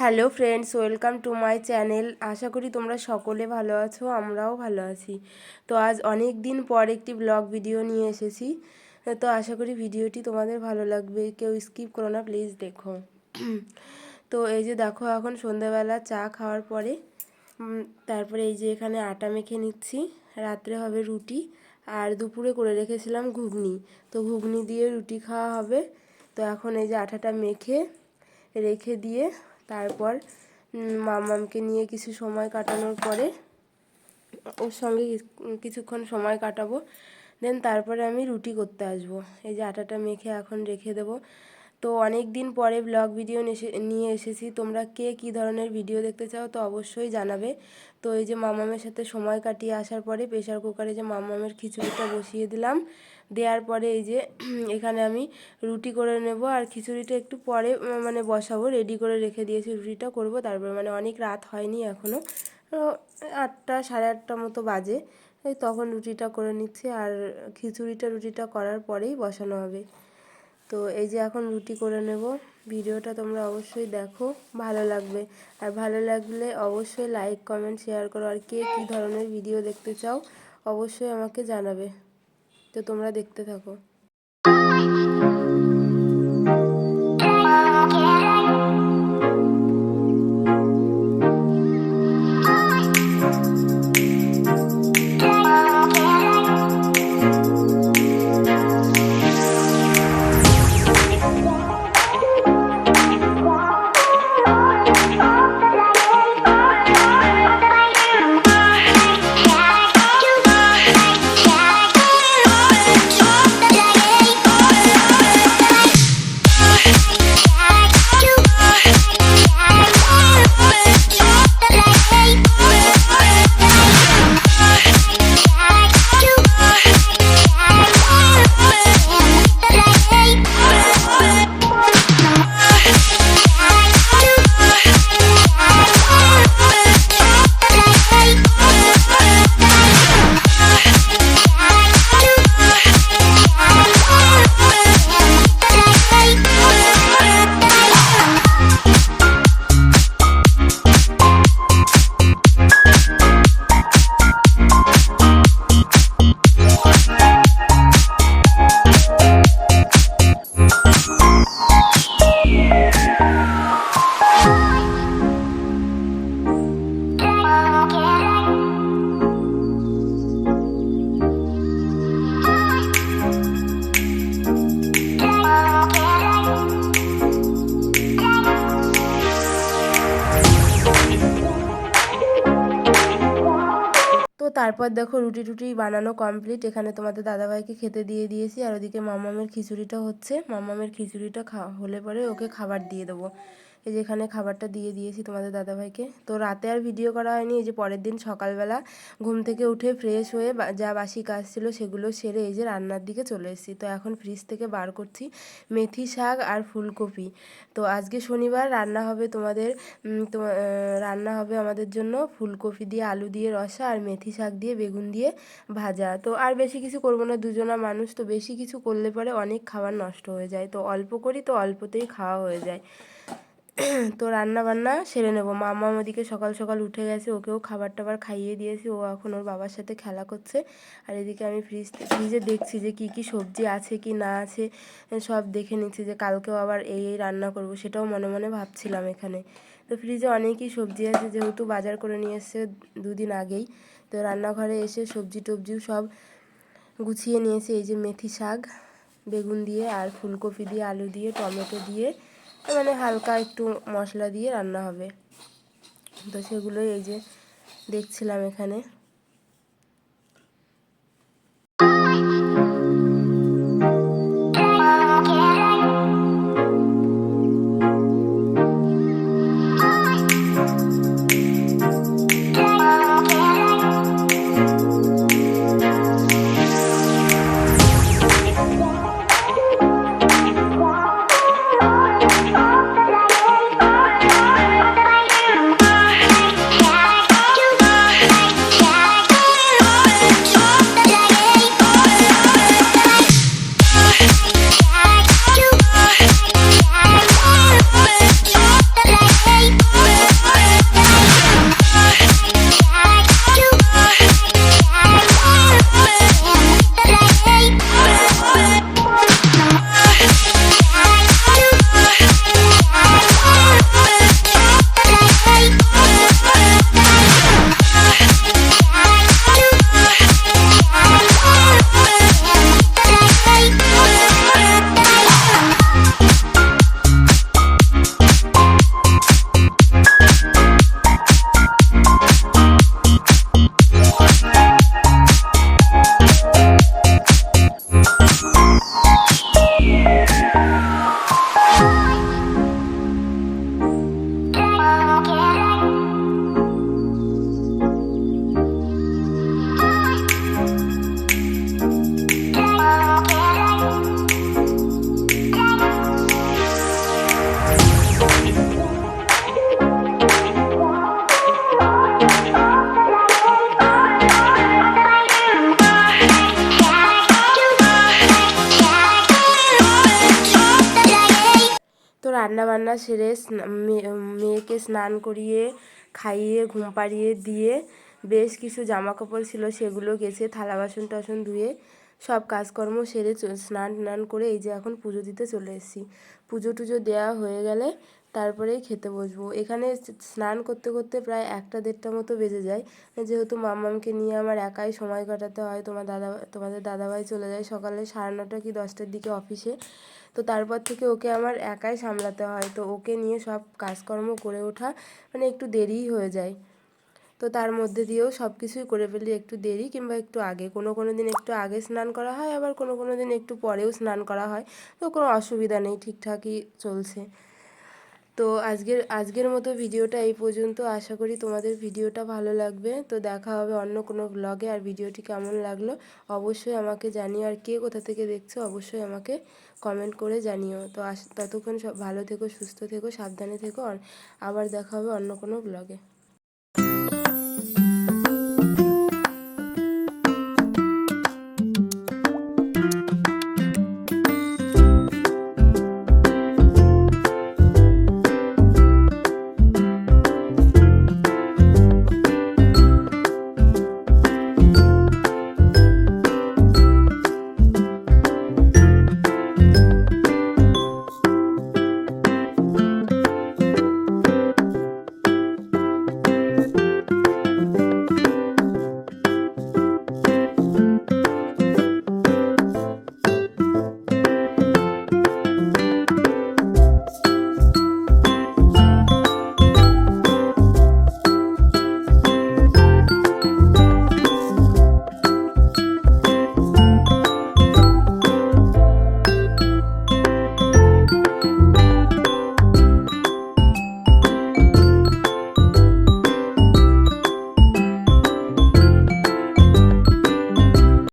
Hello friends welcome to my channel আশা করি তোমরা সকলে ভালো আছো, আমরাও ভালো আছি। তো আজ অনেক দিন পর একটি ব্লগ ভিডিও নিয়ে এসেছি। তো আশা করি ভিডিওটি তোমাদের ভালো লাগবে, কেউ স্কিপ করো না প্লিজ দেখো। তো এই যে দেখো, এখন সন্ধ্যাবেলা চা খাওয়ার পরে তারপরে এই যে এখানে আটা মেখে নিচ্ছি, রাত্রে হবে রুটি, আর দুপুরে করে রেখেছিলাম ঘুগনি। তো ঘুগনি দিয়ে রুটি খাওয়া হবে। তো এখন এই যে আটাটা মেখে, রেখে দিয়ে তারপর মামামকে নিয়ে কিছু সময় কাটানোর পরে ওর সঙ্গে কিছুক্ষণ সময় কাটাবো। দেন তারপরে আমি রুটি করতে আসব। এই যে আটাটা মেখে এখন রেখে দেবো। তো অনেক দিন পরে ব্লগ ভিডিও নিয়ে এসেছি। তোমরা কে কী ধরনের ভিডিও দেখতে চাও তো অবশ্যই জানাবে। তো এই যে মামামের সাথে সময় কাটিয়ে আসার পরে প্রেশার কুকারে যে মামামের খিচুড়িটা বসিয়ে দিলাম। দেওয়ার পরে এই যে এখানে আমি রুটি করে নেব আর খিচুড়িটা একটু পরে মানে বসাবো রেডি করে রেখে দিয়েছি রুটিটা করব। তারপরে মানে অনেক রাত হয়নি এখনও আটটা, সাড়ে আটটা মতো বাজে। তখন রুটিটা করে নিচ্ছি আর খিচুড়িটা রুটিটা করার পরেই বসানো হবে। তো এই যে এখন রুটি করে নেব। ভিডিওটা তোমরা অবশ্যই দেখো, ভালো লাগবে। আর ভালো লাগলে অবশ্যই লাইক কমেন্ট শেয়ার করো। আর কে কী ধরনের ভিডিও দেখতে চাও, অবশ্যই আমাকে জানাবে। তো তোমরা দেখতে থাকো। তারপর দেখো রুটি টুটি বানানো কমপ্লিট এখানে তোমাদের দাদাভাইকে খেতে দিয়ে দিয়েছি, আর ওদিকে মামামের খিচুড়িটা হচ্ছে। মামামের খিচুড়িটা খা হলে পরে ওকে খাবার দিয়ে দেবো। এই যে এখানে খাবারটা দিয়ে দিয়েছি তোমাদের দাদাভাইকে। তো রাতে আর ভিডিও করা হয়নি, এই যে পরের দিন সকালবেলা ঘুম থেকে উঠে ফ্রেশ হয়ে যা বাসি কাজ ছিল সেগুলো সেরে এই যে রান্নার দিকে চলে এসেছি। তো এখন ফ্রিজ থেকে বার করছি মেথি শাক আর ফুলকপি। তো আজকে শনিবার রান্না হবে তোমাদের রান্না হবে আমাদের জন্য ফুলকপি দিয়ে আলু দিয়ে রসা আর মেথি শাক দিয়ে বেগুন দিয়ে ভাজা। তো আর বেশি কিছু করব না, দুজনা মানুষ তো বেশি কিছু করলে পরে অনেক খাবার নষ্ট হয়ে যায়। তো অল্প করি তো অল্পতেই খাওয়া হয়ে যায়। তো রান্না বান্না সেরে নেব। মামা ওদিকে সকাল সকাল উঠে গেছে, ওকেও খাবার টাবার খাইয়ে দিয়েছি, ও এখন ওর বাবার সাথে খেলা করছে। আর এদিকে আমি ফ্রিজ ফ্রিজে দেখছি যে কি কি সবজি আছে কি না আছে সব দেখে নিচ্ছি যে কালকেও আবার এই এই রান্না করব সেটাও মনে মনে ভাবছিলাম এখানে। তো ফ্রিজে অনেকই সবজি আছে, যেহেতু বাজার করে নিয়ে এসছে দুদিন আগেই। তো রান্নাঘরে এসে সবজি টবজিও সব গুছিয়ে নিয়েছি, এই যে মেথি শাক, বেগুন দিয়ে আর ফুলকপি দিয়ে, আলু দিয়ে, টমেটো দিয়ে। মানে হালকা একটু মশলা দিয়ে রান্না হবে। তো সেগুলোই এই যে দেখছিলাম এখানে। রান্নাবান্না সেরে মেয়েকে স্নান করিয়ে, খাইয়ে, ঘুম পাড়িয়ে দিয়ে বেশ কিছু জামা কাপড় ছিল, সেগুলো গেছে, থালা বাসন টাসন ধুয়ে সব কাজকর্ম সেরে স্নান টান করে এই যে এখন পুজো দিতে চলে এসেছি। পুজো টুজো দেওয়া হয়ে গেলে তারপরেই খেতে বসবো। এখানে স্নান করতে করতে প্রায় একটা দেড়টা মতো বেজে যায়। যেহেতু মামামকে নিয়ে আমার একাই সময় কাটাতে হয়, তোমার দাদা, তোমাদের দাদাভাই চলে যায় সকালে সাড়ে নটা কি দশটার দিকে অফিসে। তো তারপর থেকে ওকে আমার একাই সামলাতে হয়। তো ওকে নিয়ে সব কাজকর্ম করে ওঠা মানে একটু দেরিই হয়ে যায়। তো তার মধ্যে দিয়েও সব কিছুই করে ফেলি একটু দেরি কিংবা একটু আগে। কোনো কোনো দিন একটু আগে স্নান করা হয়, আবার কোনো কোনো দিন একটু পরেও স্নান করা হয়। তো কোনো অসুবিধা নেই, ঠিকঠাকই চলছে। তো আজকের আজকের মতো ভিডিওটা এই পর্যন্ত। আশা করি তোমাদের ভিডিওটা ভালো লাগবে। তো দেখা হবে অন্য কোনো ব্লগে আর ভিডিওটি কেমন লাগল অবশ্যই আমাকে জানিও। আর কে কোথা থেকে দেখছ অবশ্যই আমাকে কমেন্ট করে জানিও। তো আস, ততক্ষণ সব ভালো থেকো, সুস্থ থেকো, সাবধানে থেকো। আর আবার দেখা হবে অন্য কোনো ব্লগে